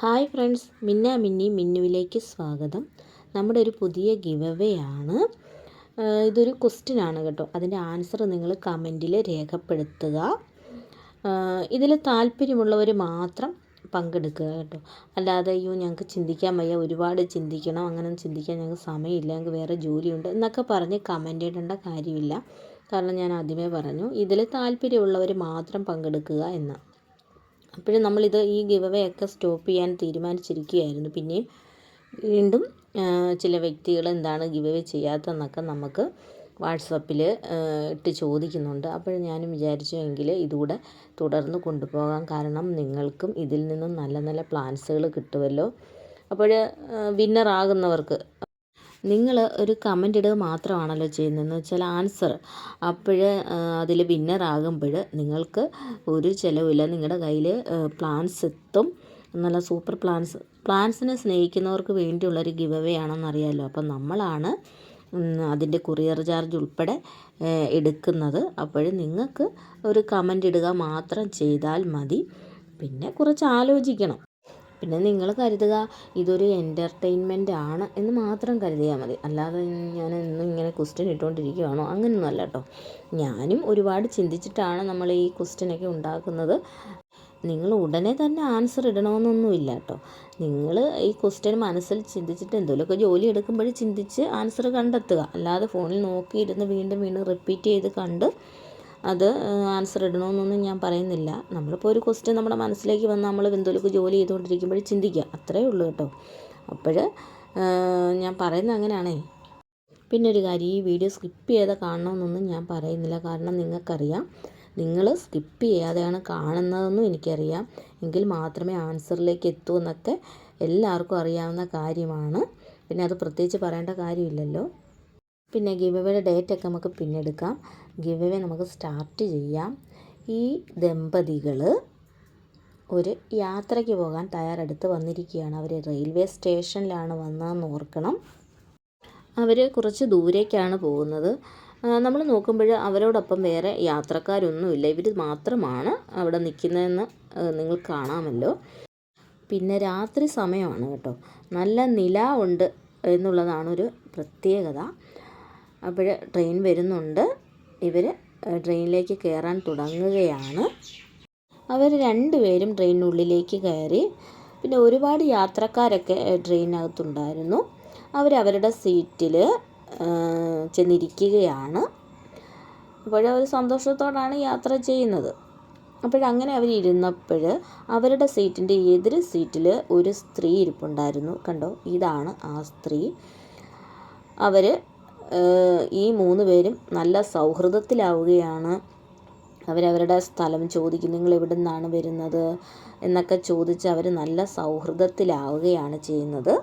Hi friends മിന്ന മിന്നി മിന്നുവിലേക്ക് സ്വാഗതം. നമ്മുടെ ഒരു പുതിയ ഗിവ് ആണ്. ഇതൊരു ക്വസ്റ്റ്യൻ ആണ് കേട്ടോ. അതിന്റെ ആൻസർ നിങ്ങൾ കമന്റിൽ രേഖപ്പെടുത്തുക. ഇതിൽ താല്പര്യമുള്ളവർ മാത്രം പങ്കെടുക്കുക കേട്ടോ. അല്ലാതെ അയ്യോ ഞങ്ങൾക്ക് ചിന്തിക്കാൻ വയ്യ. ഒരുപാട് ചിന്തിക്കണം അങ്ങനെ ചിന്തിക്കാൻ ഞങ്ങൾക്ക് സമയമില്ല. ഞങ്ങൾക്ക് വേറെ ജോലിയുണ്ട് എന്നൊക്കെ പറഞ്ഞ് കമന്റ് ഇടേണ്ട കാര്യമില്ല. കാരണം ഞാൻ ആദ്യമേ പറഞ്ഞു ഇതിൽ താല്പര്യമുള്ളവർ മാത്രം പങ്കെടുക്കുക എന്ന് അപ്പോഴും നമ്മളിത് ഈ ഗിവ് അവേ ഒക്കെ സ്റ്റോപ്പ് ചെയ്യാൻ തീരുമാനിച്ചിരിക്കുകയായിരുന്നു. പിന്നെയും വീണ്ടും ചില വ്യക്തികൾ എന്താണ് ഗിവ് അവേ ചെയ്യാത്തതെന്നൊക്കെ നമുക്ക് വാട്സപ്പിൽ ഇട്ട് ചോദിക്കുന്നുണ്ട്. അപ്പോൾ ഞാനും വിചാരിച്ചു എങ്കിൽ ഇതുകൂടെ തുടർന്ന് കൊണ്ടുപോകാം. കാരണം നിങ്ങൾക്കും ഇതിൽ നിന്നും നല്ല നല്ല പ്ലാൻസുകൾ കിട്ടുമല്ലോ. അപ്പോൾ വിന്നർ ആകുന്നവർക്ക് നിങ്ങൾ ഒരു കമന്റ് ഇടുക മാത്രമാണല്ലോ ചെയ്യുന്നതെന്ന് വെച്ചാൽ ആൻസർ അപ്പോൾ അതിൽ വിന്നർ ആകുമ്പോൾ നിങ്ങൾക്ക് ഒരു ചിലവില്ല. നിങ്ങളുടെ കയ്യിൽ പ്ലാൻസ് എത്തും. നല്ല സൂപ്പർ പ്ലാൻസ് പ്ലാൻസിനെ സ്നേഹിക്കുന്നവർക്ക് വേണ്ടിയുള്ളൊരു ഗിവ് അവേ ആണെന്നറിയാമല്ലോ അപ്പം നമ്മളാണ് അതിന്റെ കൊറിയർ ചാർജ് ഉൾപ്പെടെ എടുക്കുന്നത്. അപ്പോൾ നിങ്ങൾക്ക് ഒരു കമന്റ് ഇടുക മാത്രം ചെയ്താൽ മതി. പിന്നെ കുറച്ച് ആലോചിക്കണം. പിന്നെ നിങ്ങൾ കരുതുക ഇതൊരു എന്റർടൈൻമെന്റ് ആണ് എന്ന് മാത്രം കരുതിയാൽ മതി. അല്ലാതെ ഞാൻ എന്നും ഇങ്ങനെ ക്വസ്റ്റ്യൻ ഇട്ടുകൊണ്ടിരിക്കുകയാണോ അങ്ങനെയൊന്നും അല്ല കേട്ടോ ഞാനും ഒരുപാട് ചിന്തിച്ചിട്ടാണ് നമ്മൾ ഈ ക്വസ്റ്റ്യനൊക്കെ ഉണ്ടാക്കുന്നത്. നിങ്ങൾ ഉടനെ തന്നെ ആൻസർ ഇടണമെന്നൊന്നുമില്ല കേട്ടോ നിങ്ങൾ ഈ ക്വസ്റ്റ്യൻ മനസ്സിൽ ചിന്തിച്ചിട്ട് എന്തെങ്കിലുമൊക്കെ ജോലി എടുക്കുമ്പോൾ ചിന്തിച്ച് ആൻസർ കണ്ടെത്തുക. അല്ലാതെ ഫോണിൽ നോക്കിയിരുന്ന് വീണ്ടും വീണ്ടും റിപ്പീറ്റ് ചെയ്ത് കണ്ട് അത് ആൻസർ ഇടണമെന്നൊന്നും ഞാൻ പറയുന്നില്ല. നമ്മളിപ്പോൾ ഒരു ക്വസ്റ്റ്യൻ നമ്മുടെ മനസ്സിലേക്ക് വന്ന് നമ്മൾ എന്തെങ്കിലുമൊക്കെ ജോലി ചെയ്തുകൊണ്ടിരിക്കുമ്പോൾ ചിന്തിക്കുക അത്രയേ ഉള്ളൂ കേട്ടോ. അപ്പോൾ ഞാൻ പറയുന്നത് അങ്ങനെയാണേ. പിന്നെ ഒരു കാര്യം ഈ വീഡിയോ സ്കിപ്പ് ചെയ്ത് കാണണമെന്നൊന്നും ഞാൻ പറയുന്നില്ല. കാരണം നിങ്ങൾക്കറിയാം നിങ്ങൾ സ്കിപ്പ് ചെയ്യാതെയാണ് കാണുന്നതെന്നും എനിക്കറിയാം. എങ്കിൽ മാത്രമേ ആൻസറിലേക്ക് എത്തൂ എന്നൊക്കെ എല്ലാവർക്കും അറിയാവുന്ന കാര്യമാണ്. പിന്നെ അത് പ്രത്യേകിച്ച് പറയേണ്ട കാര്യമില്ലല്ലോ. പിന്നെ ഗിവ് അവേയുടെ ഡേറ്റ് ഒക്കെ നമുക്ക് പിന്നെ എടുക്കാം. ഗിവ് നമുക്ക് സ്റ്റാർട്ട് ചെയ്യാം. ഈ ദമ്പതികൾ ഒരു യാത്രയ്ക്ക് പോകാൻ തയ്യാറെടുത്ത് വന്നിരിക്കുകയാണ്. അവർ റെയിൽവേ സ്റ്റേഷനിലാണ് വന്നതെന്ന് ഓർക്കണം. അവർ കുറച്ച് ദൂരേക്കാണ് പോകുന്നത്. നമ്മൾ നോക്കുമ്പോൾ അവരോടൊപ്പം വേറെ യാത്രക്കാരൊന്നുമില്ല. ഇവർ മാത്രമാണ് അവിടെ നിൽക്കുന്നതെന്ന് നിങ്ങൾ കാണാമല്ലോ. പിന്നെ രാത്രി സമയമാണ് കേട്ടോ. നല്ല നില ഉണ്ട് എന്നുള്ളതാണ് ഒരു പ്രത്യേകത. അപ്പോൾ ട്രെയിൻ വരുന്നുണ്ട്. ഇവർ ട്രെയിനിലേക്ക് കയറാൻ തുടങ്ങുകയാണ്. അവർ രണ്ടുപേരും ട്രെയിനിനുള്ളിലേക്ക് കയറി. പിന്നെ ഒരുപാട് യാത്രക്കാരൊക്കെ ട്രെയിനകത്തുണ്ടായിരുന്നു അവരവരുടെ സീറ്റിൽ ചെന്നിരിക്കുകയാണ്. അപ്പോഴവർ സന്തോഷത്തോടാണ് യാത്ര ചെയ്യുന്നത്. അപ്പോഴങ്ങനെ അവർ ഇരുന്നപ്പോൾ അവരുടെ സീറ്റിന്റെ എതിർ സീറ്റിൽ ഒരു സ്ത്രീ ഇരിപ്പുണ്ടായിരുന്നു. കണ്ടോ? ഇതാണ് ആ സ്ത്രീ. അവർ ഈ മൂന്ന് പേരും നല്ല സൗഹൃദത്തിലാവുകയാണ്. അവരവരുടെ സ്ഥലം ചോദിക്കും നിങ്ങൾ എവിടെ നിന്നാണ് വരുന്നത്? എന്നൊക്കെ ചോദിച്ച് അവർ നല്ല സൗഹൃദത്തിലാവുകയാണ് ചെയ്യുന്നത്.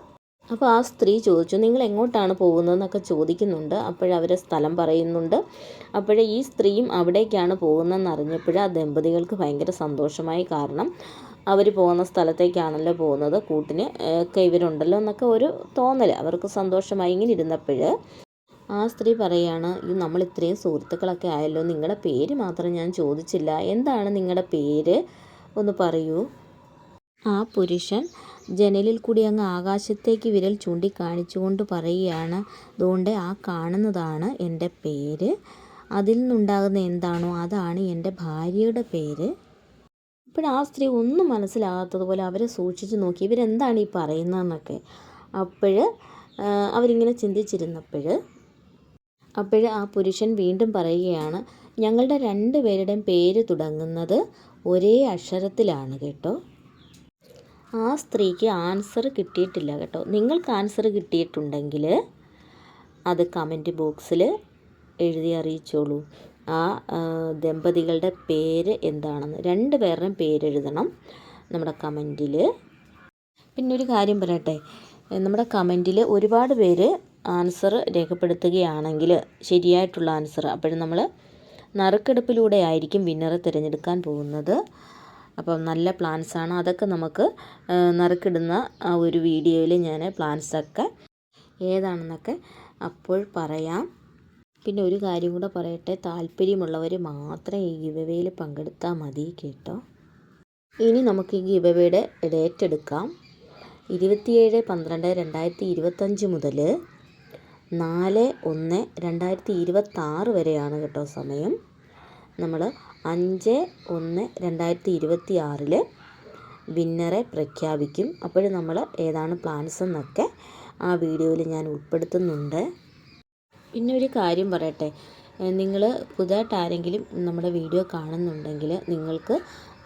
അപ്പോൾ ആ സ്ത്രീ ചോദിച്ചു നിങ്ങൾ എങ്ങോട്ടാണ് പോകുന്നതെന്നൊക്കെ ചോദിക്കുന്നുണ്ട്. അപ്പോഴവരെ സ്ഥലം പറയുന്നുണ്ട്. അപ്പോഴേ ഈ സ്ത്രീയും അവിടേക്കാണ് പോകുന്നതെന്ന് അറിഞ്ഞപ്പോൾ ആ ദമ്പതികൾക്ക് ഭയങ്കര സന്തോഷമായി കാരണം അവർ പോകുന്ന സ്ഥലത്തേക്കാണല്ലോ പോകുന്നത് കൂട്ടിന് ഒക്കെ ഇവരുണ്ടല്ലോ എന്നൊക്കെ ഒരു തോന്നൽ അവർക്ക് സന്തോഷമായി ഇങ്ങനെ ഇരുന്നപ്പോൾ ആ സ്ത്രീ പറയുകയാണ് ഇത് നമ്മൾ ഇത്രയും സുഹൃത്തുക്കളൊക്കെ ആയല്ലോ നിങ്ങളുടെ പേര് മാത്രം ഞാൻ ചോദിച്ചില്ല. എന്താണ് നിങ്ങളുടെ പേര്? ഒന്ന് പറയൂ. ആ പുരുഷൻ ജനലിൽ കൂടി അങ്ങ് ആകാശത്തേക്ക് വിരൽ ചൂണ്ടിക്കാണിച്ചുകൊണ്ട് പറയുകയാണ് അതുകൊണ്ട് ആ കാണുന്നതാണ് എന്റെ പേര്. അതിൽ നിന്നുണ്ടാകുന്ന എന്താണോ അതാണ് എന്റെ ഭാര്യയുടെ പേര്. അപ്പോൾ ആ സ്ത്രീ ഒന്നും മനസ്സിലാകാത്തതുപോലെ അവരെ സൂക്ഷിച്ച് നോക്കി ഇവരെന്താണ് ഈ പറയുന്നതെന്നൊക്കെ. അപ്പോൾ അവരിങ്ങനെ ചിന്തിച്ചിരുന്നപ്പോൾ അപ്പോൾ ആ പുരുഷൻ വീണ്ടും പറയുകയാണ് ഞങ്ങളുടെ രണ്ട് പേരുടെയും പേര് തുടങ്ങുന്നത് ഒരേ അക്ഷരത്തിലാണ് കേട്ടോ. ആ സ്ത്രീക്ക് ആൻസർ കിട്ടിയിട്ടില്ല കേട്ടോ. നിങ്ങൾക്ക് ആൻസർ കിട്ടിയിട്ടുണ്ടെങ്കിൽ അത് കമന്റ് ബോക്സിൽ എഴുതി അറിയിച്ചോളൂ. ആ ദമ്പതികളുടെ പേര് എന്താണെന്ന്. രണ്ട് പേരുടെയും പേരെഴുതണം നമ്മുടെ കമന്റിൽ. പിന്നെ ഒരു കാര്യം പറയട്ടെ. നമ്മുടെ കമന്റിൽ ഒരുപാട് പേര് ആൻസർ രേഖപ്പെടുത്തുകയാണെങ്കിൽ ശരിയായിട്ടുള്ള ആൻസർ അപ്പോഴും നമ്മൾ നറുക്കെടുപ്പിലൂടെ ആയിരിക്കും വിന്നറെ തിരഞ്ഞെടുക്കാൻ പോകുന്നത്. അപ്പം നല്ല പ്ലാൻസാണ് അതൊക്കെ നമുക്ക് നറുക്കിടുന്ന ആ ഒരു വീഡിയോയിൽ ഞാൻ പ്ലാൻസൊക്കെ ഏതാണെന്നൊക്കെ അപ്പോൾ പറയാം. പിന്നെ ഒരു കാര്യം കൂടെ പറയട്ടെ. താല്പര്യമുള്ളവർ മാത്രം ഈ ഗിവവേയിൽ പങ്കെടുത്താൽ മതി കേട്ടോ. ഇനി നമുക്ക് ഈ ഗിവവേയുടെ ഡേറ്റ് എടുക്കാം. ഇരുപത്തിയേഴ് പന്ത്രണ്ട് രണ്ടായിരത്തി ഇരുപത്തഞ്ച് മുതൽ നാല് ഒന്ന് രണ്ടായിരത്തി ഇരുപത്താറ് വരെയാണ് കേട്ടോ സമയം. നമ്മൾ അഞ്ച് ഒന്ന് രണ്ടായിരത്തി ഇരുപത്തി ആറിൽ വിന്നറെ പ്രഖ്യാപിക്കും. അപ്പോൾ നമ്മൾ ഏതാണ് പ്ലാൻസ് എന്നൊക്കെ ആ വീഡിയോയിൽ ഞാൻ ഉൾപ്പെടുത്തുന്നുണ്ട്. പിന്നെ ഒരു കാര്യം പറയട്ടെ. നിങ്ങൾ പുതുതായിട്ട് ആരെങ്കിലും നമ്മുടെ വീഡിയോ കാണുന്നുണ്ടെങ്കിൽ നിങ്ങൾക്ക്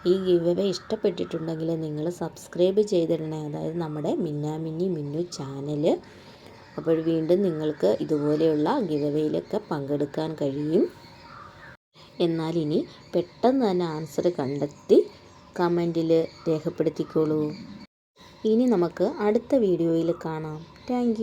ഈ ഗിവ് ഇഷ്ടപ്പെട്ടിട്ടുണ്ടെങ്കിൽ നിങ്ങൾ സബ്സ്ക്രൈബ് ചെയ്തിടണേ. അതായത് നമ്മുടെ മിന്നാമിന്നി മിന്നു ചാനൽ അപ്പോൾ വീണ്ടും നിങ്ങൾക്ക് ഇതുപോലെയുള്ള ഗിവവേയിലൊക്കെ പങ്കെടുക്കാൻ കഴിയും. എന്നാൽ ഇനി പെട്ടെന്ന് തന്നെ ആൻസർ കണ്ടെത്തി കമന്റിൽ രേഖപ്പെടുത്തിക്കോളൂ. ഇനി നമുക്ക് അടുത്ത വീഡിയോയിൽ കാണാം. താങ്ക്